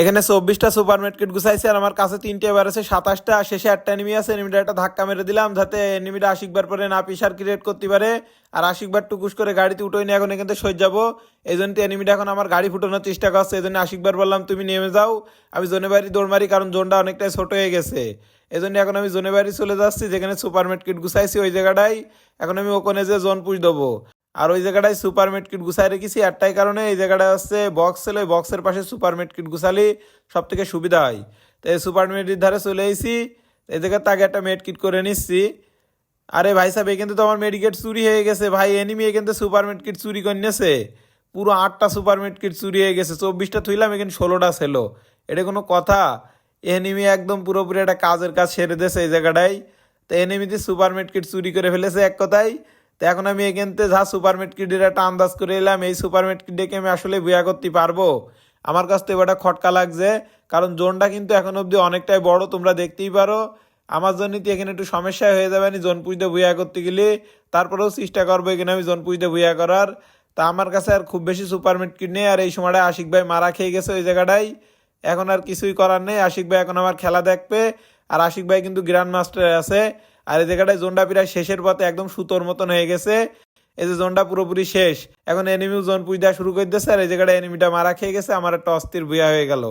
এখানে চব্বিশটা super market গুছাইছে আর আমার কাছে তিনটে এবার আছে। সাতাশটা, শেষে একটা এনিমি আছে। এনিমিটা একটা ধাক্কা মেরে দিলাম যাতে এনিমিটা আশিকবার পরে না পিসার ক্রিয়েট করতে পারে। আর আশিকবার টুকুস করে গাড়িতে উঠোই নিয়ে এখন এখান থেকে সই যাব। এই জন্য এনিমিটা এখন আমার গাড়ি ফুটানোর চেষ্টা করছে। এই জন্য আশিকবার বললাম, তুমি নেমে যাও। আমি জোনে বাড়ি দৌড় মারি কারণ জোনটা অনেকটাই ছোট হয়ে গেছে। এই জন্য এখন আমি জোনে বাড়ি চলে যাচ্ছি, যেখানে সুপার মার্কেট গুছাইছি ওই জায়গাটাই এখন আমি ওখানে যে জোন পুষ দেবো। আর ওই জায়গাটায় সুপার কিট গুছাই রেখেছি। একটাই কারণে এই জায়গাটা হচ্ছে বক্স ছিল ওই বক্সের পাশে সুপার কিট গুছালি সব থেকে সুবিধা হয়। তো এই সুপার মেটের ধারে চলে এসেছি এই জায়গায় তাকে একটা মেড কিট করে নিচ্ছি। আরে ভাই সাহেব থেকে তো আমার মেডিকেট চুরি হয়ে গেছে। ভাই এনিমি এখান সুপার কিট চুরি করে নিয়েছে। পুরো আটটা সুপার কিট চুরি হয়ে গেছে। চব্বিশটা থুইলাম, এখানে ষোলোটা ছিল। এটা কোনো কথা। এনিমি একদম পুরোপুরি একটা কাজের কাজ সেরে দিয়েছে এই জায়গাটায় তো এনিমিতে সুপার কিট চুরি করে ফেলেছে এক কথায়। তো এখন আমি এখান থেকে যা সুপার কিটের একটা আন্দাজ করে এলাম, এই সুপার কিট ডেকে আমি আসলে বুয়া করতে পারব? আমার কাছ থেকে ওটা খটকা লাগছে, কারণ জোনটা কিন্তু এখন অবধি অনেকটাই বড়, তোমরা দেখতেই পারো। আমার জন্য তো এখানে একটু সমস্যা হয়ে যাবে না জোন পুজতে বুয়া করতে গেলে। তারপরেও চেষ্টা করব এখানে আমি জোন পুজতে বুয়া করার। তা আমার কাছে আর খুব বেশি সুপার কিট নেই, আর এই সময়টা আশিক ভাই মারা খেয়ে গেছে ওই জায়গাটায় এখন আর কিছুই করার নেই, আশিক ভাই এখন আমার খেলা দেখবে, আর আশিক ভাই কিন্তু গ্র্যান্ড মাস্টার আছে। আর এই জায়গাটায় জোনটা প্রায় শেষের পথে একদম সুতোর মতন হয়ে গেছে। এই যে জোনটা পুরোপুরি শেষ। এখন এনিমিও জোন পুজ শুরু করে দিয়েছে আর এই জায়গাটা এনিমিটা মারা খেয়ে গেছে। আমার একটা অস্থির বুয়া হয়ে গেল।